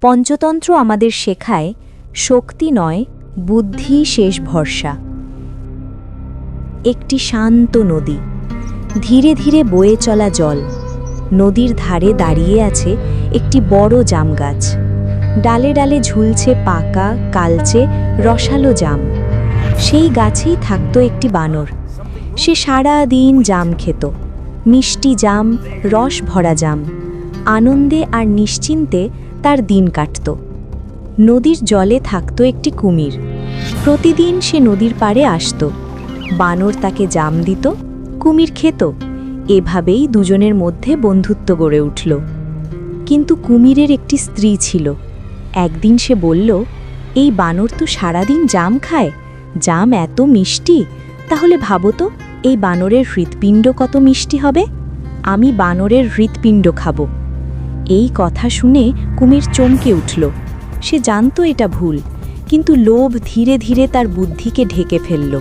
পঞ্চতন্ত্র আমাদের শেখায়, শক্তি নয়, বুদ্ধি শেষ ভরসা। একটি শান্ত নদী। ধীরে ধীরে বয়ে চলা জল। নদীর ধারে দাঁড়িয়ে আছে একটি বড় জাম গাছ। ডালে ডালে ঝুলছে পাকা, কালচে, রসালো জাম। সেই গাছেই থাকতো একটি বানর। সে সারা দিন জাম খেত। মিষ্টি জাম, রস ভরা জাম। আনন্দে আর নিশ্চিন্তে তার দিন কাটত। নদীর জলে থাকত একটি কুমির। প্রতিদিন সে নদীর পাড়ে আসতো। বানর তাকে জাম দিত, কুমির খেত। এভাবেই দুজনের মধ্যে বন্ধুত্ব গড়ে উঠল। কিন্তু কুমিরের একটি স্ত্রী ছিল। একদিন সে বলল, এই বানর তো সারাদিন জাম খায়। জাম এত মিষ্টি। তাহলে ভাবো তো, এই বানরের হৃৎপিণ্ড কত মিষ্টি হবে? আমি বানরের হৃৎপিণ্ড খাব। এই কথা শুনে কুমির চমকে উঠল। সে জানতো এটা ভুল, কিন্তু লোভ ধীরে ধীরে তার বুদ্ধিকে ঢেকে ফেলল।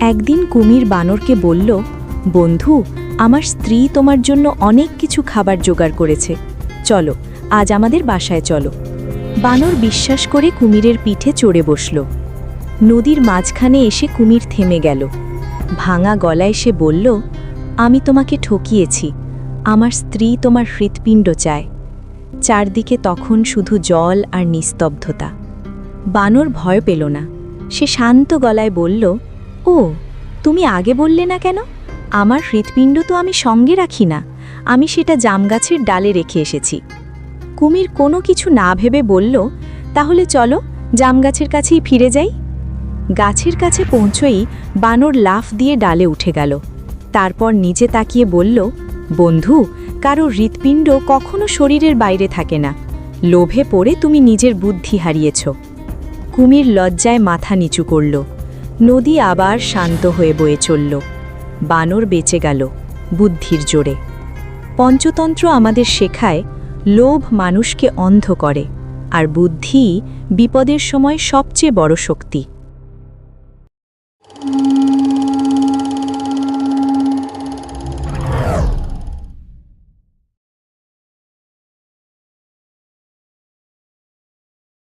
একদিন কুমির বানরকে বলল, বন্ধু, আমার স্ত্রী তোমার জন্য অনেক কিছু খাবার জোগাড় করেছে। চলো, আজ আমাদের বাসায় চলো। বানর বিশ্বাস করে কুমিরের পিঠে চড়ে বসল। নদীর মাঝখানে এসে কুমির থেমে গেল। ভাঙা গলায় সে বলল, আমি তোমাকে ঠকিয়েছি আমার স্ত্রী তোমার হৃৎপিণ্ড চায়। চারদিকে তখন শুধু জল আর নিস্তব্ধতা। বানর ভয় পেল না। সে শান্ত গলায় বলল, ও, তুমি আগে বললে না কেন? আমার হৃৎপিণ্ড তো আমি সঙ্গে রাখি না। আমি সেটা জামগাছের ডালে রেখে এসেছি। কুমির কোনো কিছু না ভেবে বলল, তাহলে চলো, জামগাছের কাছেই ফিরে যাই। গাছের কাছে পৌঁছই বানর লাফ দিয়ে ডালে উঠে গেল। তারপর নিচে তাকিয়ে বলল বন্ধু, কারও হৃৎপিণ্ড কখনো শরীরের বাইরে থাকে না। লোভে পড়ে তুমি নিজের বুদ্ধি হারিয়েছ। কুমির লজ্জায় মাথা নিচু করল। নদী আবার শান্ত হয়ে বয়ে চলল। বানর বেঁচে গেল বুদ্ধির জোরে। পঞ্চতন্ত্র আমাদের শেখায়, লোভ মানুষকে অন্ধ করে, আর বুদ্ধি বিপদের সময় সবচেয়ে বড় শক্তি।